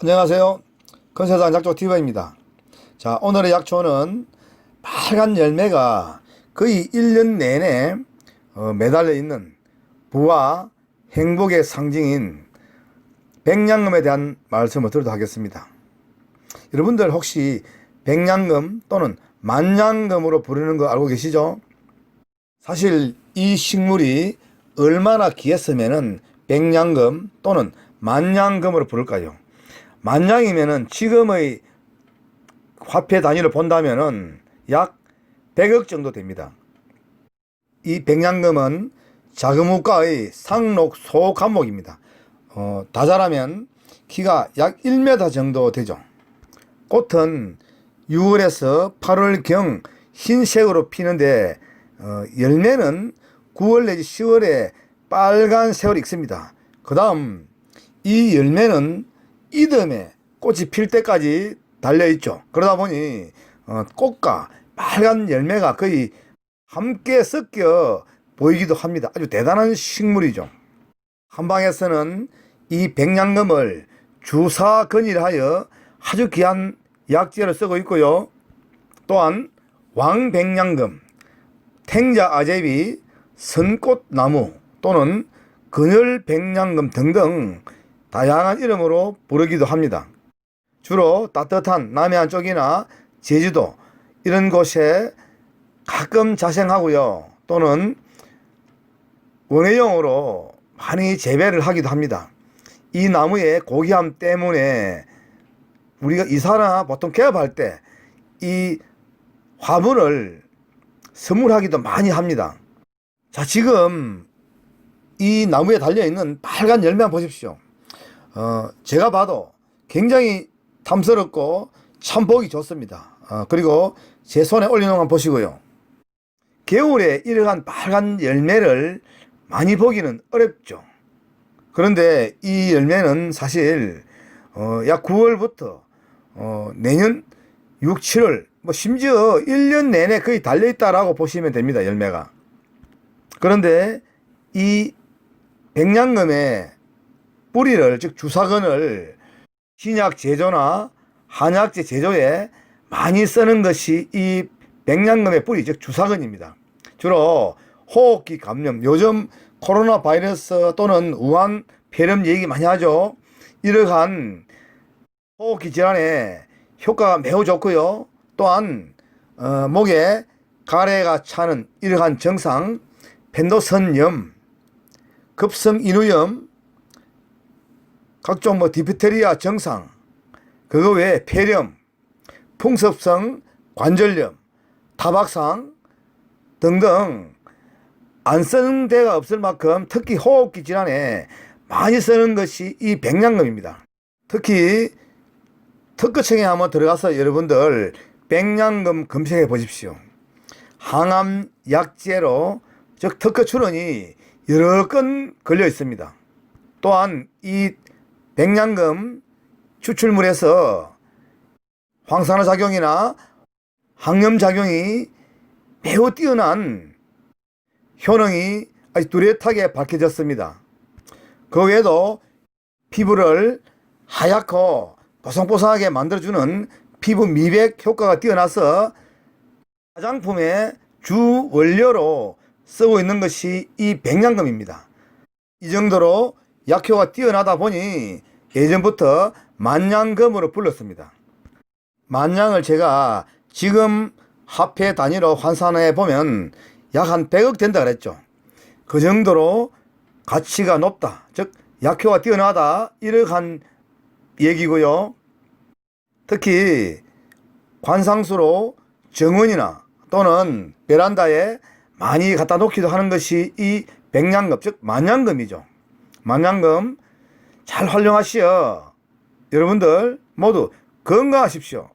안녕하세요. 건세상 약초 TV입니다. 자, 오늘의 약초는 빨간 열매가 거의 1년 내내 어, 매달려 있는 부와 행복의 상징인 백냥금에 대한 말씀을 드리도록 하겠습니다. 여러분들 혹시 백냥금 또는 만냥금으로 부르는 거 알고 계시죠? 사실 이 식물이 얼마나 귀했으면은 백냥금 또는 만냥금으로 부를까요? 만냥이면은 지금의 화폐 단위로 본다면은 약 100억 정도 됩니다. 이 백냥금은 자금우가의 상록 소 감목입니다. 어, 다 자라면 키가 약 1m 정도 되죠. 꽃은 6월에서 8월경 흰색으로 피는데 어, 열매는 9월 내지 10월에 빨간 색으로 익습니다. 그 다음 이 열매는 이듬해 꽃이 필 때까지 달려있죠. 그러다 보니 어, 꽃과 빨간 열매가 거의 함께 섞여 보이기도 합니다. 아주 대단한 식물이죠. 한방에서는 이 백냥금을 주사근이하여 아주 귀한 약재로 쓰고 있고요. 또한 왕백냥금, 탱자 아제비, 선꽃나무 또는 근열백냥금 등등 다양한 이름으로 부르기도 합니다. 주로 따뜻한 남해안 쪽이나 제주도 이런 곳에 가끔 자생하고요. 또는 원예용으로 많이 재배를 하기도 합니다. 이 나무의 고귀함 때문에 우리가 이사나 보통 개업할 때 이 화분을 선물하기도 많이 합니다. 자, 지금 이 나무에 달려있는 빨간 열매만 보십시오. 어, 제가 봐도 굉장히 탐스럽고 참 보기 좋습니다. 어, 그리고 제 손에 올려놓은 거 보시고요. 겨울에 이러한 빨간 열매를 많이 보기는 어렵죠. 그런데 이 열매는 사실 어, 약 9월부터 어, 내년 6, 7월 뭐 심지어 1년 내내 거의 달려 있다라고 보시면 됩니다. 열매가. 그런데 이 백냥금의 뿌리를 즉 주사근을 신약 제조나 한약재 제조에 많이 쓰는 것이 이 백냥금의 뿌리 즉 주사근입니다. 주로 호흡기 감염 요즘 코로나 바이러스 또는 우한 폐렴 얘기 많이 하죠. 이러한 호흡기 질환에 효과가 매우 좋고요. 또한 어, 목에 가래가 차는 이러한 증상 펜도선염 급성 인후염 각종 뭐 디프테리아 증상 그거 외에 폐렴 풍섭성 관절염 타박상 등등 안 쓰는 데가 없을 만큼 특히 호흡기 질환에 많이 쓰는 것이 이 백냥금입니다. 특히 특허청에 한번 들어가서 여러분들 백냥금 검색해 보십시오. 항암 약재로 즉 특허 출원이 여러 건 걸려 있습니다. 또한 이 백냥금 추출물에서 황산화 작용이나 항염 작용이 매우 뛰어난 효능이 아주 뚜렷하게 밝혀졌습니다. 그 외에도 피부를 하얗고 보송보송하게 만들어주는 피부 미백 효과가 뛰어나서 화장품의 주 원료로 쓰고 있는 것이 이 백냥금입니다. 이 정도로 약효가 뛰어나다 보니 예전부터 만냥금으로 불렀습니다. 만냥을 제가 지금 화폐 단위로 환산해 보면 약 한 100억 된다 그랬죠. 그 정도로 가치가 높다. 즉 약효가 뛰어나다. 이러한 얘기고요. 특히 관상수로 정원이나 또는 베란다에 많이 갖다 놓기도 하는 것이 이 백냥금, 즉 만냥금이죠. 만냥금 잘 활용하시어 여러분들 모두 건강하십시오.